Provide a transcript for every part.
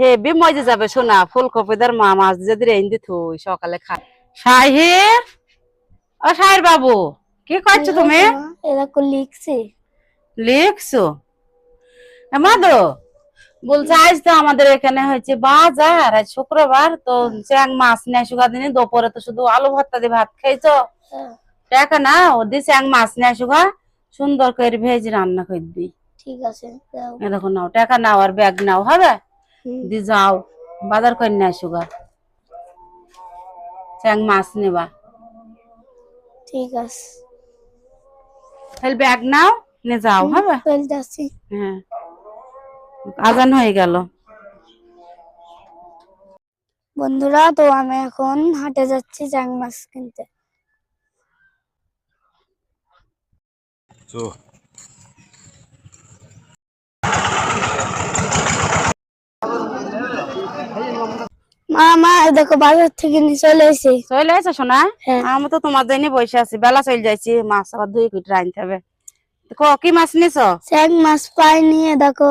হে বিমজে যাবে শোনা ফুলকপিদার মা মাছ যদি রেন দিত সকালে খায় শাহির ও শাহির বাবু কি করছ তুমি? এরকম লিখছি। লিখছো? মাদো বলছে আজ তো আমাদের এখানে হয়েছে বাজার আজ শুক্রবার তো চ্যাং মাছ নেই শুকা দিনে দুপুরে তো শুধু আলু ভর্তা দিয়ে ভাত খাইছো। হ্যাঁ, টাকা না ও দি চ্যাং মাছ নেই শুকা সুন্দর করে ভেজ রান্না করে দি ঠিক আছে দেখো নাও টাকা নাও আর ব্যাগ নাও হবে? দি যাও বাজার করে নিয়ে শুকা চ্যাং মাছ নেবা। ঠিক আছে। তাহলে ব্যাগ নাও নে যাও হবে যাচ্ছি। হ্যাঁ। আজান হয়ে গেল। বন্ধুরা তো আমি এখন হাটে যাচ্ছি চাং মাছ কিনতে. মা মা দেখো বাজার থেকে নিয়ে চলে এসে চলে আসো শোনা হ্যাঁ। আমি তো তোমার জন্য বসে আছি বেলা চলে মাছ আবার দুই হবে। ক মাছ নিছো? মাছ পাই নিয়ে দেখো।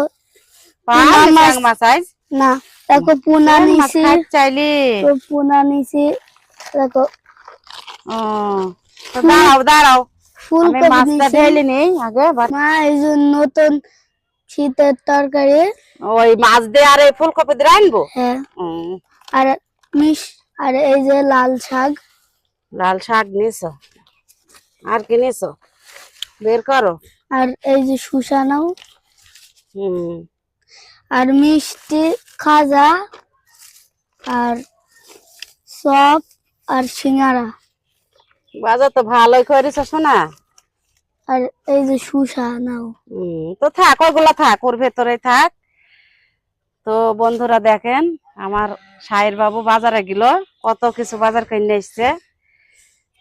মাছ। মাছ আইজ না দেখো পুনা নিছি। চাইলি? তো নিছি দেখো। ও দাঁড়াও দাঁড়াও। ফুলকপি মাছটা ঢেলে নেই আগে বা- মা এই যে নতুন শীতের তরকারি। ওই মাছ দিয়ে আর এই ফুলকপি দিয়ে আনব হ্যাঁ। আর মিশ আর এই যে লাল শাক। লাল শাক নিছো? আর কি নিছো? বের করো। আর এই যে শুষানো হুম। আর মিষ্টি খাজা আর চপ আর সিঙ্গারা। বাজার তো ভালোই করেছ শোনা আর এই যে শুষা নাও তো থাক ওগুলা থাক ওর ভেতরে থাক। তো বন্ধুরা দেখেন আমার সাহের বাবু বাজারে গেল কত কিছু বাজার কিনে এসছে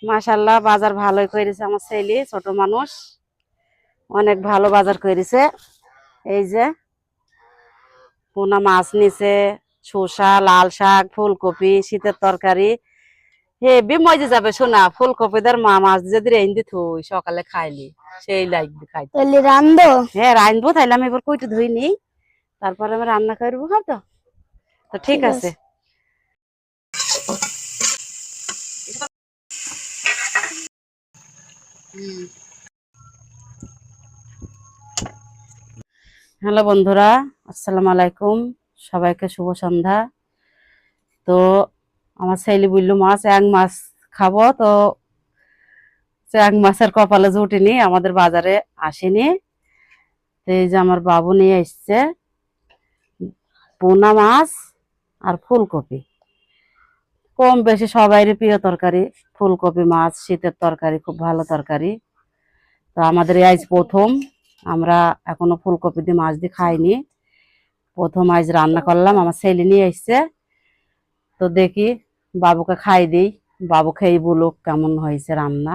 মাশাল্লাহ বাজার ভালোই করেছে আমার ছেলে ছোট মানুষ। অনেক ভালো বাজার করেছে। এই যে পোনা মাছ নিছে শসা লাল শাক ফুলকপি শীতের তরকারি। হে বিমজে যাবে শোনা ফুলকপিদার মা মাছ যদি রেন দিত সকালে খাইলি। সেই লাগবে তাহলে রান্ধো? হ্যাঁ রাঁধবো তাহলে আমি এবার কইটু ধুই নি তারপরে আমি রান্না করব হ্যাঁ তো তো ঠিক আছে। হ্যালো বন্ধুরা আসসালামু আলাইকুম। সবাইকে শুভ সন্ধ্যা। তো আমার ছেলে বলল মাছ এক মাছ খাব। তো এক মাছের কপালে জুটিনি আমাদের বাজারে আসেনি। তো এই যে আমার বাবু নিয়ে এসছে। পোনা মাছ আর ফুলকপি। কম বেশি সবাইরই প্রিয় তরকারি, ফুলকপি, মাছ, শীতের তরকারি, খুব ভালো তরকারি। তো আমাদের আজ প্রথম, আমরা এখনও ফুলকপি দিয়ে মাছ দিয়ে খাইনি। প্রথম আজ রান্না করলাম, আমার ছেলে নিয়ে এসছে। তো দেখি বাবুকে খাই দিই, বাবু খেয়ে বলুক কেমন হয়েছে রান্না।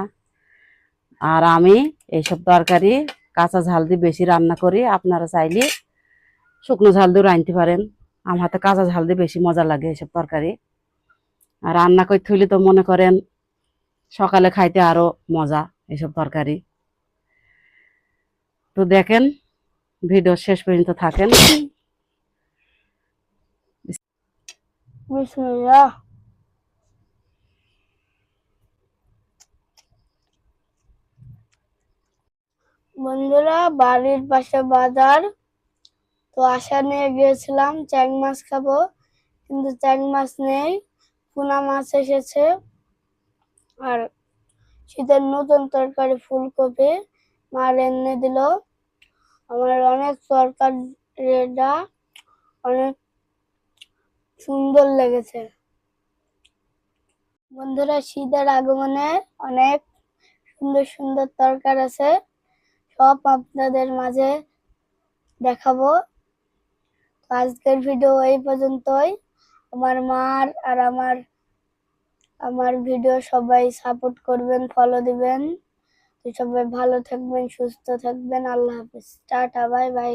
আর আমি এইসব তরকারি কাঁচা ঝাল দিয়ে বেশি রান্না করি, আপনারা চাইলে শুকনো ঝাল দিয়েও রাঁধতে পারেন। আমার হাতে কাঁচা ঝাল দিয়ে বেশি মজা লাগে এইসব তরকারি। আর রান্না করে থুইলে তো মনে করেন সকালে খাইতে আরও মজা এইসব তরকারি। তো দেখেন, ভিডিও শেষ পর্যন্ত থাকেন। বন্ধুরা, বাড়ির পাশে বাজার। তো আশা নিয়ে গিয়েছিলাম, চ্যাং মাছ খাব, কিন্তু চ্যাং মাছ নেই, পোনা মাছ এসেছে। আর শীতের নতুন তরকারি ফুলকপি, মা এনে দিল। আমার অনেক তরকারিটা অনেক সুন্দর লেগেছে। বন্ধুরা, শীতের আগমনে অনেক সুন্দর সুন্দর তরকার আছে। সব আপনাদের মাঝে দেখাবো। আজকের ভিডিও এই পর্যন্তই। আমার মার আর আমার আমার ভিডিও সবাই সাপোর্ট করবেন ফলো দিবেন। সবাই ভালো থাকবেন, সুস্থ থাকবেন। আল্লাহ হাফিজ। Tata bye bye